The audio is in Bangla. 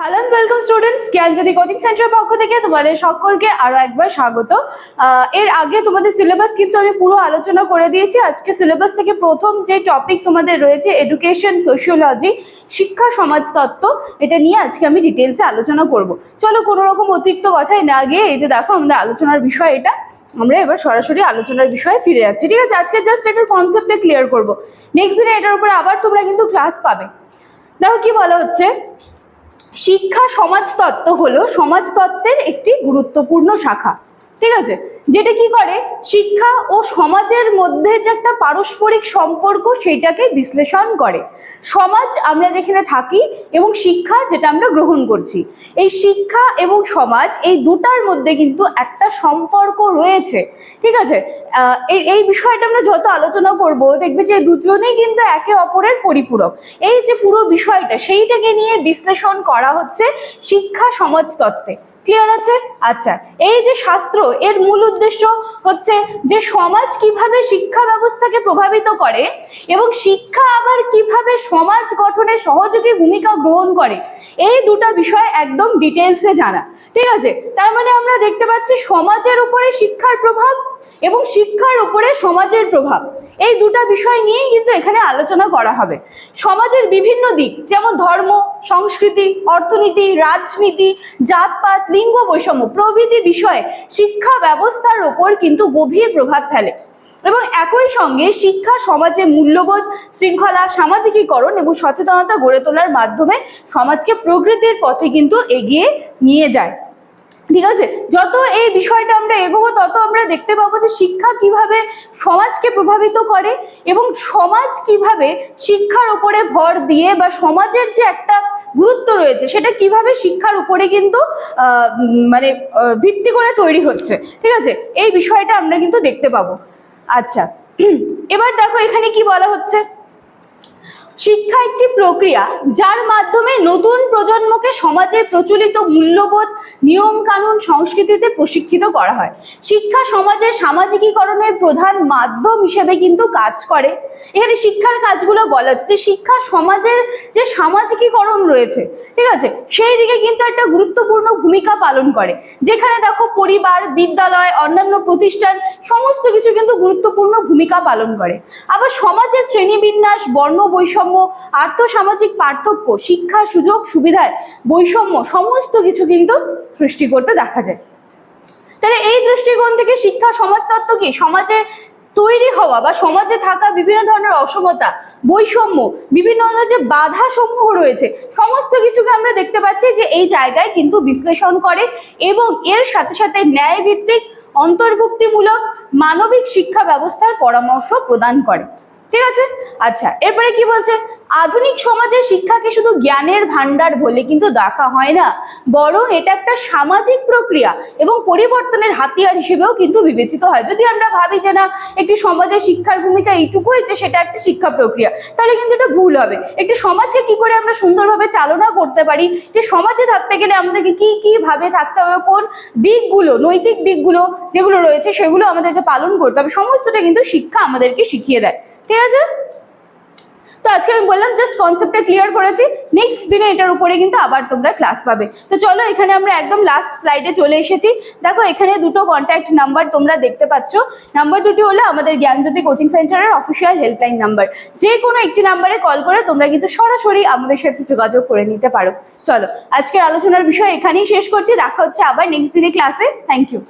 Hello welcome students Gyanjyoti coaching centre পক্ষ থেকে তোমাদের সকলকে আরও একবার স্বাগত। এর আগে তোমাদের সিলেবাস কিন্তু আমি পুরো আলোচনা করে দিয়েছি। আজকে সিলেবাস থেকে প্রথম যে টপিক তোমাদের রয়েছে এডুকেশন সোশিওলজি শিক্ষা সমাজতত্ত্ব এটা নিয়ে আজকে আমি ডিটেলসে আলোচনা করব। চলো কোনো রকম অতিরিক্ত কথাই না গিয়ে এই যে দেখো আমাদের আলোচনার বিষয় এটা, আমরা এবার সরাসরি আলোচনার বিষয়ে ফিরে যাচ্ছি। ঠিক আছে, আজকে জাস্ট এটার কনসেপ্টে ক্লিয়ার করব। নেক্সট দিনে এটার উপরে আবার তোমরা কিন্তু ক্লাস পাবে। দেখো কি বলা হচ্ছে? শিক্ষা সমাজতত্ত্ব হলো সমাজতত্ত্বের একটি গুরুত্বপূর্ণ শাখা। ঠিক আছে? যেটা কি করে? শিক্ষা ও সমাজের মধ্যে যে একটা পারস্পরিক সম্পর্ক সেটাকে বিশ্লেষণ করে। সমাজ আমরা যেখানে থাকি এবং শিক্ষা যেটা আমরা গ্রহণ করছি। এই শিক্ষা এবং সমাজ এই দুটার মধ্যে কিন্তু একটা সম্পর্ক রয়েছে। ঠিক আছে? এই- বিষয়টা আমরা যত আলোচনা করব, দেখবে যে দুজনেই কিন্তু একে অপরের পরিপূরক। এই যে পুরো বিষয়টা, সেইটাকে নিয়ে বিশ্লেষণ করা হচ্ছে শিক্ষা সমাজতত্ত্বে ক্লিয়ার আছে? আচ্ছা এই যে শাস্ত্র, এর মূল উদ্দেশ্য হচ্ছে যে সমাজ কীভাবে শিক্ষা ব্যবস্থাকে প্রভাবিত করে এবং শিক্ষা আবার কীভাবে সমাজ গঠনে সহযোগী ভূমিকা গ্রহণ করে, এই দুটো বিষয় একদম ডিটেলসে জানা, ঠিক আছে? তার মানে আমরা দেখতে পাচ্ছি সমাজের উপরে শিক্ষার প্রভাব এবং শিক্ষার উপরে সমাজের প্রভাব। এই দুটো বিষয় নিয়েই কিন্তু এখানে আলোচনা করা হবে। সমাজের বিভিন্ন দিক, যেমন ধর্ম, সংস্কৃতি, অর্থনীতি, রাজনীতি, জাতপাত, লিঙ্গ বৈষম্য, প্রভৃতি বিষয়ে শিক্ষা ব্যবস্থার ওপর কিন্তু গভীর প্রভাব ফেলে। এবং একই সঙ্গে শিক্ষা সমাজে মূল্যবোধ, শৃঙ্খলা, সামাজিকীকরণ এবং সচেতনতা গড়ে তোলার মাধ্যমে সমাজকে প্রকৃতির পথে কিন্তু এগিয়ে নিয়ে যায়। ঠিক আছে? যত এই বিষয়টা আমরা এগোবো, তত আমরা দেখতে পাবো যে শিক্ষা কীভাবে সমাজকে প্রভাবিত করে এবং সমাজ কীভাবে শিক্ষার উপরে ভর দিয়ে বা সমাজের যে একটা গুরুত্ব রয়েছে, সেটা কীভাবে শিক্ষার উপরে কিন্তু মানে ভিত্তি করে তৈরি হচ্ছে। ঠিক আছে? এই বিষয়টা আমরা কিন্তু দেখতে পাবো। আচ্ছা। এবার দেখো এখানে কি বলা হচ্ছে? শিক্ষা একটি প্রক্রিয়া যার মাধ্যমে নতুন প্রজন্মকে সমাজের প্রচলিত মূল্যবোধ নিয়ম কানুন সংস্কৃতিতে প্রশিক্ষিত করা হয়। শিক্ষা সমাজের সামাজিকীকরণের প্রধান মাধ্যম হিসেবে কিন্তু কাজ করে। এখানে শিক্ষার কাজগুলো বলা হচ্ছে যে শিক্ষা সমাজের যে সামাজিকীকরণ রয়েছে, ঠিক আছে? সেই দিকে কিন্তু একটা গুরুত্বপূর্ণ ভূমিকা পালন করে। যেখানে দেখো পরিবার, বিদ্যালয়, অন্যান্য প্রতিষ্ঠান, সমস্ত কিছু কিন্তু গুরুত্বপূর্ণ ভূমিকা পালন করে। আবার সমাজের শ্রেণীবিন্যাস, বর্ণ বৈষম্য আর্থসামাজিক পার্থক্য, শিক্ষা, সুযোগ, সুবিধায় বৈষম্য, সমস্ত কিছু কিন্তু সৃষ্টি করতে দেখা যায়। তাহলে এই দৃষ্টিকোণ থেকে শিক্ষা সমাজতত্ত্ব কি? সমাজে তৈরি হওয়া বা সমাজে থাকা বিভিন্ন ধরনের অসমতা, বৈষম্য, বিভিন্ন ধরনের যে বাধা সমূহ রয়েছে, সমস্ত কিছুকে আমরা দেখতে পাচ্ছি যে এই জায়গায় কিন্তু বিশ্লেষণ করে এবং এর সাথে সাথে ন্যায় ভিত্তিক অন্তর্ভুক্তিমূলক, মানবিক শিক্ষা ব্যবস্থার পরামর্শ প্রদান করে। ঠিক আছে? আচ্ছা এরপরে কি বলছে? আধুনিক সমাজে শিক্ষাকে শুধু জ্ঞানের ভান্ডার বলে কিন্তু দেখা হয় না, বরং এটা একটা সামাজিক প্রক্রিয়া এবং পরিবর্তনের হাতিয়ার হিসেবেও কিন্তু বিবেচিত হয়। যদি আমরা ভাবি যে না, একটি সমাজের শিক্ষার ভূমিকা এইটুকুই যে সেটা একটা শিক্ষা প্রক্রিয়া, তাহলে কিন্তু এটা ভুল হবে। একটি সমাজকে কি করে আমরা সুন্দরভাবে চালনা করতে পারি? যে সমাজে থাকতে গেলে আমাদেরকে কি কি ভাবে থাকতে হবে? কোন দিকগুলো, নৈতিক দিকগুলো যেগুলো রয়েছে সেগুলো আমাদেরকে পালন করতে হবে? সমস্তটা কিন্তু শিক্ষা আমাদেরকে শিখিয়ে দেয়। ঠিক আছে? তো আজকে আমি বললাম জাস্ট কনসেপ্টটা ক্লিয়ার করেছি। নেক্সট দিনে এটার উপরে কিন্তু আবার তোমরা ক্লাস পাবে। তো চলো, এখানে আমরা একদম লাস্ট স্লাইডে চলে এসেছি। দেখো, এখানে দুটো কন্ট্যাক্ট নাম্বার তোমরা দেখতে পাচ্ছ। নাম্বার দুটি হলো আমাদের জ্ঞানজ্যোতি কোচিং সেন্টারের অফিসিয়াল হেল্পলাইন নাম্বার যে কোনো একটি নাম্বারে কল করে তোমরা কিন্তু সরাসরি আমাদের সাথে যোগাযোগ করে নিতে পারো। চলো, আজকের আলোচনার বিষয় এখানেই শেষ করছি। দেখা হচ্ছে আবার নেক্সট দিনে ক্লাসে থ্যাংক ইউ